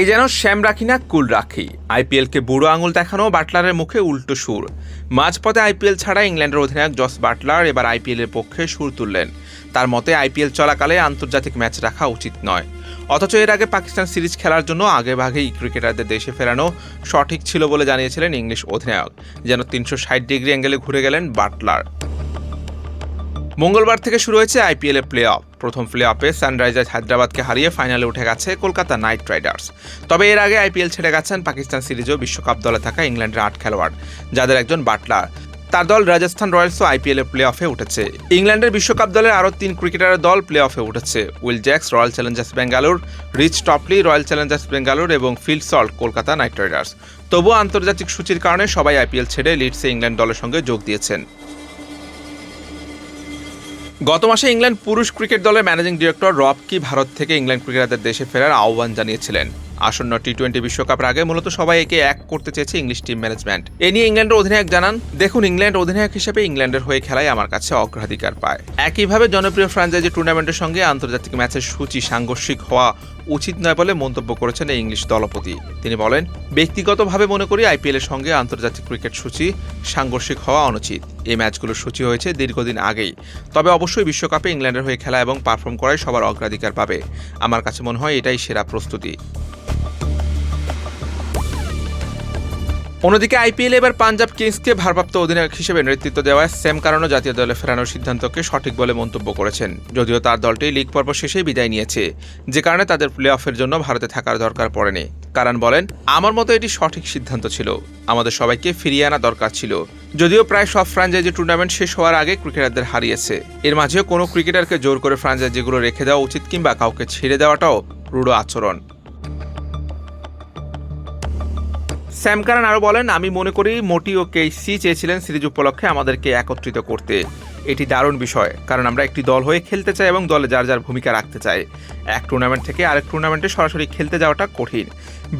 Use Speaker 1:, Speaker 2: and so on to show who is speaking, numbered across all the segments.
Speaker 1: এ যেন শ্যাম রাখি না কুল রাখি। আইপিএলকে বুড়ো আঙুল দেখানো বাটলারের মুখে উল্টো সুর। মাঝপথে আইপিএল ছাড়া ইংল্যান্ডের অধিনায়ক জস বাটলার এবার আইপিএলের পক্ষে সুর তুললেন। তার মতে, আইপিএল চলাকালে আন্তর্জাতিক ম্যাচ রাখা উচিত নয়। অথচ এর আগে পাকিস্তান সিরিজ খেলার জন্য আগেভাগেই ক্রিকেটারদের দেশে ফেরানো সঠিক ছিল বলে জানিয়েছিলেন ইংলিশ অধিনায়ক। যেন তিনশো ষাট ডিগ্রি অ্যাঙ্গেলে ঘুরে গেলেন বাটলার। মঙ্গলবার থেকে শুরু হয়েছে আইপিএল প্লে অফ প্রথম প্লে অফে সানরাইজার্স হায়দ্রাবাদকে হারিয়ে ফাইনালে উঠে গেছে কলকাতা নাইট রাইডার্স। তবে এর আগে আইপিএল ছেড়ে গেছেন পাকিস্তান সিরিজেও বিশ্বকাপ দলে থাকা ইংল্যান্ডের আট খেলোয়াড়, যাদের একজন বাটলার। তার দল রাজস্থান রয়্যালসও আইপিএল প্লে অফে উঠেছে। ইংল্যান্ডের বিশ্বকাপ দলের আরও তিন ক্রিকেটারের দল প্লে অফে উঠেছে। Will Jacks, Royal Challengers Bengaluru Reece Topley, Royal Challengers Bengaluru এবং Phil Salt, Kolkata Knight Riders. তবুও আন্তর্জাতিক সূচির কারণে সবাই আইপিএল ছেড়ে লিডসে ইংল্যান্ড দলের সঙ্গে যোগ দিয়েছেন। গত মাসে ইংল্যান্ড পুরুষ ক্রিকেট দলের ম্যানেজিং ডিরেক্টর রব কি ভারত থেকে ইংল্যান্ড ক্রিকেটারদের দেশে ফেরার আহ্বান জানিয়েছিলেন? আসন্ন টি টোয়েন্টি বিশ্বকাপের আগে মূলত সবাই একে এক করতে চেয়েছে ইংলিশ টিম ম্যানেজমেন্ট এ নিয়ে ইংল্যান্ডের অধিনায়ক জানান, দেখুন, ইংল্যান্ড অধিনায়ক হিসেবে ইংল্যান্ডের হয়ে খেলাই আমার কাছে অগ্রাধিকার পায়। একইভাবে জনপ্রিয় ফ্রাঞ্চাইজি টুর্নামেন্টের সঙ্গে আন্তর্জাতিক ম্যাচের সূচি সাংঘর্ষিক হওয়া উচিত নয় বলে মন্তব্য করেছেন এই ইংলিশ দলপতি। তিনি বলেন, ব্যক্তিগতভাবে মনে করি আইপিএল এর সঙ্গে আন্তর্জাতিক ক্রিকেট সূচি সাংঘর্ষিক হওয়া অনুচিত। এই ম্যাচগুলোর সূচি হয়েছে দীর্ঘদিন আগেই। তবে অবশ্যই বিশ্বকাপে ইংল্যান্ডের হয়ে খেলা এবং পারফর্ম করাই সবার অগ্রাধিকার পাবে। আমার কাছে মনে হয় এটাই সেরা প্রস্তুতি। অন্যদিকে আইপিএল এবার পাঞ্জাব কিংসকে ভারপ্রাপ্ত অধিনায়ক হিসেবে নেতৃত্ব দেওয়ায় স্যাম কারণও জাতীয় দলে ফেরানোর সিদ্ধান্তকে সঠিক বলে মন্তব্য করেছেন। যদিও তার দলটি লিগ পর্ব শেষেই বিদায় নিয়েছে। যে কারণে তাদের প্লে অফের জন্য ভারতে থাকার দরকার পড়েনি। কারণ বলেন, আমার মতো এটি সঠিক সিদ্ধান্ত ছিল। আমাদের সবাইকে ফিরিয়ে আনা দরকার ছিল। যদিও প্রায় সব ফ্রাঞ্চাইজি টুর্নামেন্ট শেষ হওয়ার আগে ক্রিকেটারদের হারিয়েছে। এর মাঝেও কোনো ক্রিকেটারকে জোর করে ফ্রাঞ্চাইজিগুলো রেখে দেওয়া উচিত কিংবা কাউকে ছেড়ে দেওয়াটাও রূঢ় আচরণ। স্যাম কারান আরও বলেন, আমি মনে করি মোটি ও কেসি চেয়েছিলেন সিরিজ উপলক্ষে আমাদেরকে একত্রিত করতে। এটি দারুণ বিষয়, কারণ আমরা একটি দল হয়ে খেলতে চাই এবং দলে যার যার ভূমিকা রাখতে চাই। এক টুর্নামেন্ট থেকে আরেক টুর্নামেন্টে সরাসরি খেলতে যাওয়াটা কঠিন।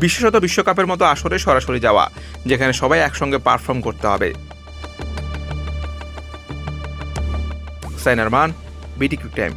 Speaker 1: বিশেষত বিশ্বকাপের মতো আসরে সরাসরি যাওয়া, যেখানে সবাই একসঙ্গে পারফর্ম করতে হবে। সাইনার মান বিটি টাইম